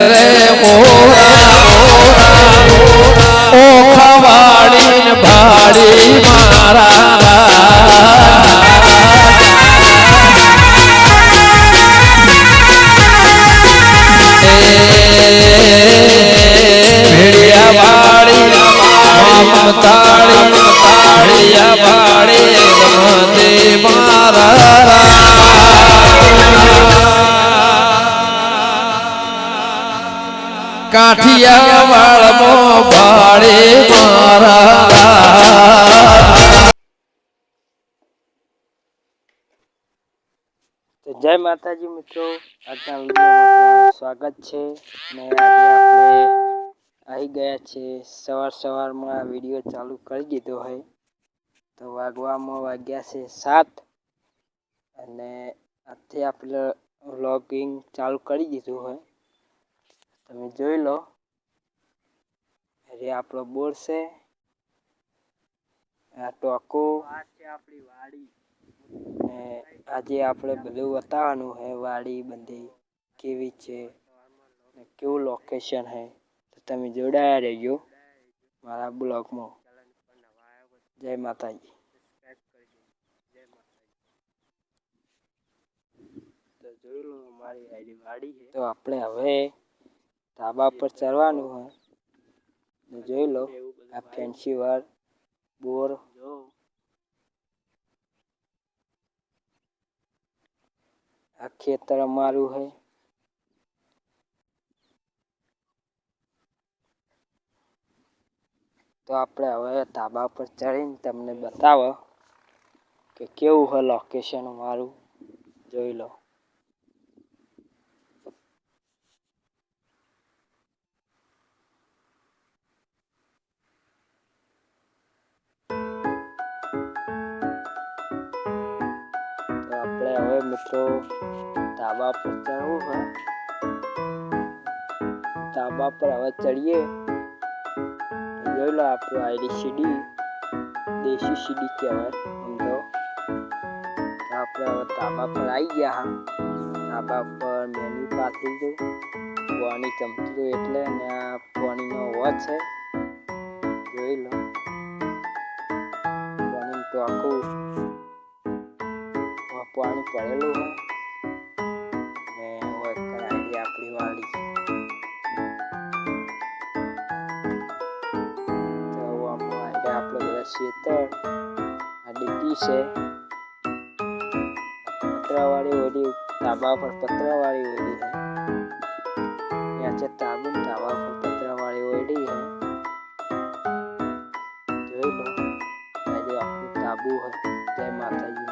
રે મોરા કાઠિયા વાળમો તો જય માતાજી મિત્રો સ્વાગત છે. ને આવી ગયા છે, સવાર સવારમાં વીડિયો ચાલુ કરી દીધો હોય. તો વાગવામાં વાગ્યા છે સાત. અને આજથી આપણે વ્લોગિંગ ચાલુ કરી દીધું હોય. તમે જોઈ લો. એ આપણો બોર છે. આ ટોકો. આ છે આપણી વાડી. ને આજે આપણે બધું બતાવવાનું છે વાડી બધી કેવી છે ને કેવું લોકેશન છે. તો તમે જોડાયા રહેજો મારા બ્લોગમાં. જય માતાજી. તો જોઈ લો મારી વાડી છે. તો આપણે હવે ધાબા પર ચડવાનું હોય જોઈ લો, આ ફેન્સી વાર બોર. આ ખેતર અમારું હોય તો આપણે હવે ધાબા પર ચડીને તમને બતાવો કે કેવું હોય લોકેશન મારું જોઈ લો. હવે મિત્રો ધાબા પર ચડવું હોય ધાબા પર હવે ચડીએ. જોઈ લો આપણું આઈડી સીડી દેશી સીડી કહેવાય આમ તો આપણે હવે ધાબા પર આવી ગયા હા. ધાબા પર મેન્યુ પાથરી દઉં પાણી ચમચી એટલે અને આ પાણીનો વોચ છે. પાણી પડેલું હોય ને હોય કરાવી આપણી વાળી તો બધા ખેતર આ ડીપી છે. પતરાવાળી ઓડી તાબા પર પતરાવાળી ઓડી છે ત્યાં છે તાબુ તાબા પર પતરાવાળી ઓડી છે જોઈ લો. આજે આપણું તાબુ હોય જય માતાજી